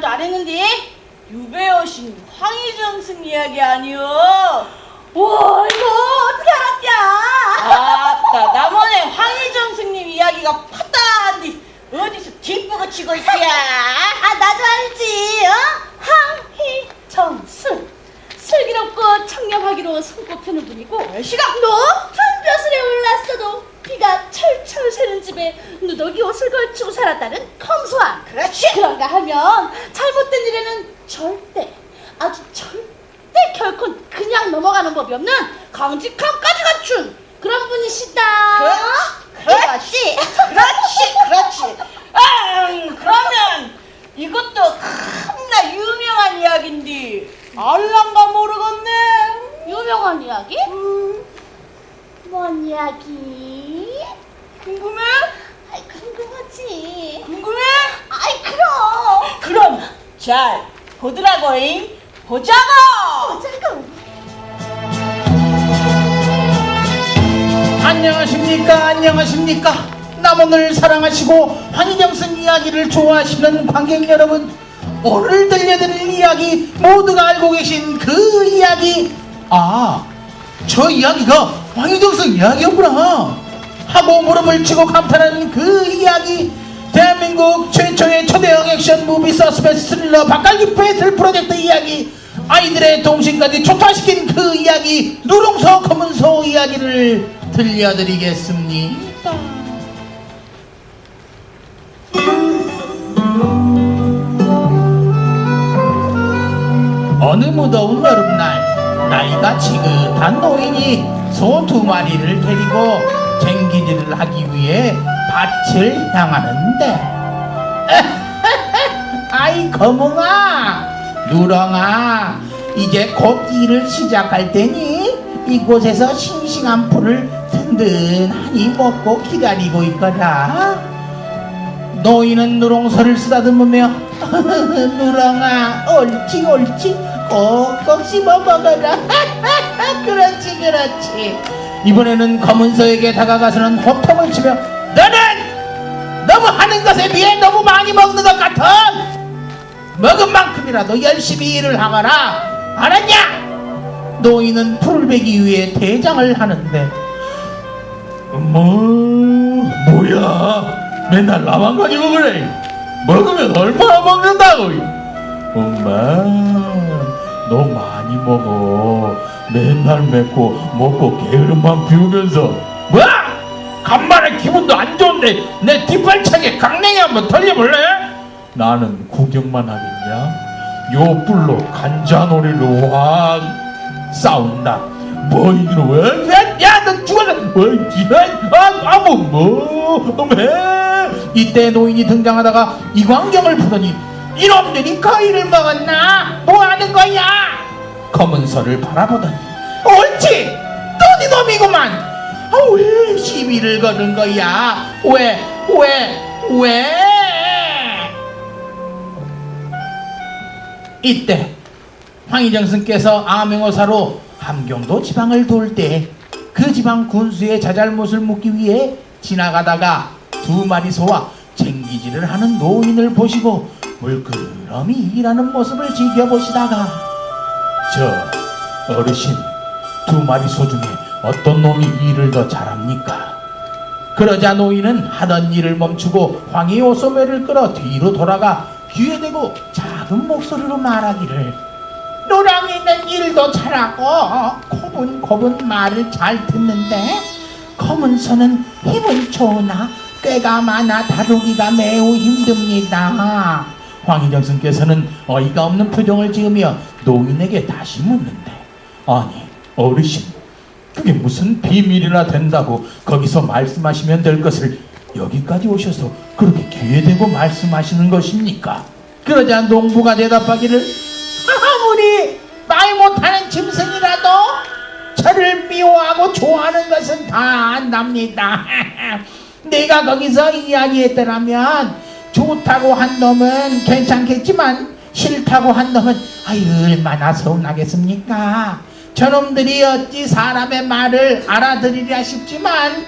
잘했는데? 유배 여신 황희정 승 이야기 아니요 와 이거 어떻게 알았냐? 아따 남원의 황희정 승님 이야기가 파다한디 어디서 뒷부고 치고 있어야 아 나도 알지 어? 황희정승. 슬기롭고 청렴하기로 손꼽히는 분이고 시각 높은 벼슬에 올랐어도 비가 철철 새는 집에 누더기 옷을 걸치고 살았다는 검소한 그렇지. 그런가 하면 일에는 절대 아주 절대 결코 그냥 넘어가는 법이 없는 강직함까지 갖춘 그런 분이시다 그- 그렇지 그렇지 그렇지 아 그러면 이것도 겁나 유명한 이야기인데 알랑가 모르겠네 유명한 이야기? 음, 뭔 이야기? 궁금해? 아이 궁금하지 궁금해? 아이 그럼 그럼 잘 보더라고잉? 보자고! 어쩌고! 안녕하십니까 안녕하십니까? 남원을 사랑하시고 황희정선 이야기를 좋아하시는 관객 여러분 오늘 들려드릴 이야기 모두가 알고 계신 그 이야기. 아 저 이야기가 황희정선 이야기였구나. 하고 무릎을 치고 감탄하는 그 이야기 대한민국 최초의 초대형 액션 무비 서스펜스 스릴러 박갈기 배틀 프로젝트 이야기. 아이들의 동심까지 초토화시킨 그 이야기 누룽소 검은소 이야기를 들려드리겠습니다. 어느 무더운 여름날 나이가 지긋한 노인이 소 두 마리를 데리고 쟁기질을 하기 위해 밭을 향하는데. 아이 거몽아. 누렁아 이제 곧 일을 시작할 테니 이곳에서 싱싱한 풀을 든든하니 먹고 기다리고 있거라. 노인은 누렁소를 쓰다듬으며 누렁아 옳지 옳지 꼭꼭 씹어 먹어라. 그렇지 그렇지. 이번에는 검은소에게 다가가서는 호통을 치며 너는 너무 하는 것에 비해 너무 많이 먹는 것 같아 먹은 만큼이라도 열심히 일을 하거라 알았냐? 노인은 풀을 베기 위해 대장을 하는데 뭐 뭐야? 맨날 나만 가지고 그래. 먹으면 얼마나 먹는다고. 엄마 너 많이 먹어. 맨날 맵고 먹고 게으름만 피우면서 좋은데 내 뒷발차기 강냉이 한번 털려볼래? 나는 구경만 하겠냐? 요 뿔로 간자놀이로 확 싸운다. 뭐 이거 왜? 야너 죽었어 뭐 이런 아 아무 뭐매 이때 노인이 등장하다가 이광경을 보더니 이놈들이 거위를 먹었나? 뭐 하는 거야? 검은소를 바라보더니 옳지! 또 이놈이구만 아, 왜 시비를 거는 거야 왜 왜, 왜? 이때 황희정 스께서 암행어사로 함경도 지방을 돌 때 그 지방 군수의 자잘못을 묻기 위해 지나가다가 두 마리 소와 쟁기질을 하는 노인을 보시고 물끄러미 일하는 모습을 지켜보시다가 저 어르신 두 마리 소 중에 어떤 놈이 일을 더 잘합니까? 그러자 노인은 하던 일을 멈추고 황희 오소매를 끌어 뒤로 돌아가 귀에 대고 작은 목소리로 말하기를 노랑이는 일도 잘하고 고분고분 말을 잘 듣는데 검은 소는 힘은 좋으나 꾀가 많아 다루기가 매우 힘듭니다. 황희정 스께서는 어이가 없는 표정을 지으며 노인에게 다시 묻는데 아니 어르신 그게 무슨 비밀이나 된다고 거기서 말씀하시면 될 것을 여기까지 오셔서 그렇게 대고 말씀하시는 것입니까? 그러자 농부가 대답하기를 아무리 말 못하는 짐승이라도 저를 미워하고 좋아하는 것은 다 안답니다. 내가 거기서 이야기했더라면 좋다고 한 놈은 괜찮겠지만 싫다고 한 놈은 아유 얼마나 서운하겠습니까? 저놈들이 어찌 사람의 말을 알아들으랴 싶지만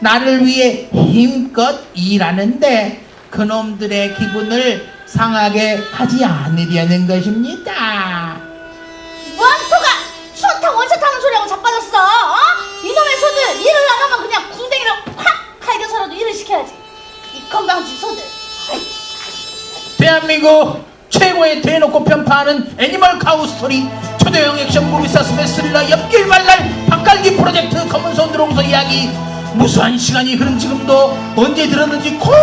나를 위해 힘껏 일하는데 그놈들의 기분을 상하게 하지 않으려는 것입니다. 원소가 수어탕 원샷 하는 소리하고 자빠졌어 어? 이놈의 소들 일을 안 하면 그냥 궁뎅이로 콱 갈겨서라도 일을 시켜야지 이 건방진 소들 대한민국 최고의 대놓고 편파하는 애니멀 카우 스토리 초대형 액션 무비 서스펜스 스릴러 엽길 말날 박갈기 프로젝트 검은손 드롱소 이야기 무수한 시간이 흐른 지금도 언제 들었는지 콕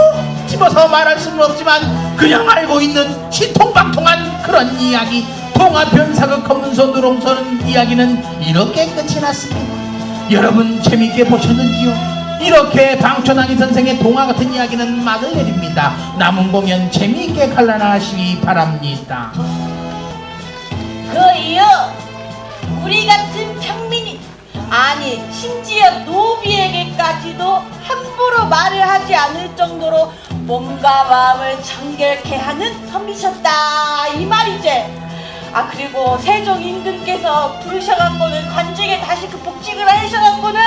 집어서 말할 수는 없지만 그냥 알고 있는 신통방통한 그런 이야기 통합 변사극 검은손 드롱소는 이야기는 이렇게 끝이 났습니다 여러분 재밌게 보셨는지요? 이렇게 방천왕이 선생의 동화 같은 이야기는 막을 내립니다. 남은 공연 재미있게 관람하시기 바랍니다. 그 이유 우리 같은 평민이 아니 심지어 노비에게까지도 함부로 말을 하지 않을 정도로 몸과 마음을 정결케 하는 선비셨다. 이 말이지. 아 그리고 세종 임금께서 부르셔갖고는 관직에 다시 그 복직을 하셔갖고는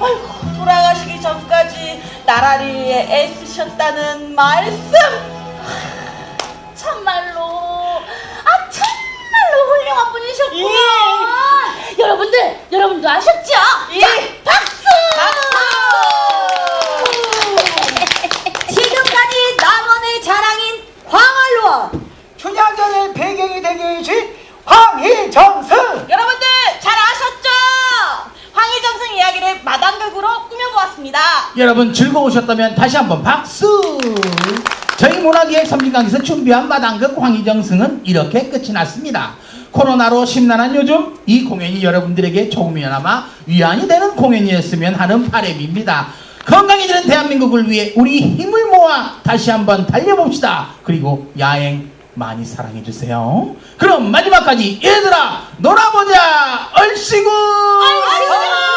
아이고 돌아가시기 전까지 나라를 위해 애쓰셨다는 말씀 여러분도 아셨죠? 예. 자 박수 지금까지 남원의 자랑인 광활로원 춘향전의 배경이 되계신 황희정승 여러분들 잘 아셨죠? 황희정승 이야기를 마당극으로 꾸며보았습니다. 여러분 즐거우셨다면 다시 한번 박수! 저희 문화기획 섬진강에서 준비한 마당극 황희정승은 이렇게 끝이 났습니다. 코로나로 심란한 요즘 이 공연이 여러분들에게 조금이나마 위안이 되는 공연이었으면 하는 바람입니다. 건강해지는 대한민국을 위해 우리 힘을 모아 다시 한번 달려봅시다. 그리고 야행 많이 사랑해주세요. 그럼 마지막까지 얘들아 놀아보자 얼씨구! 얼씨구!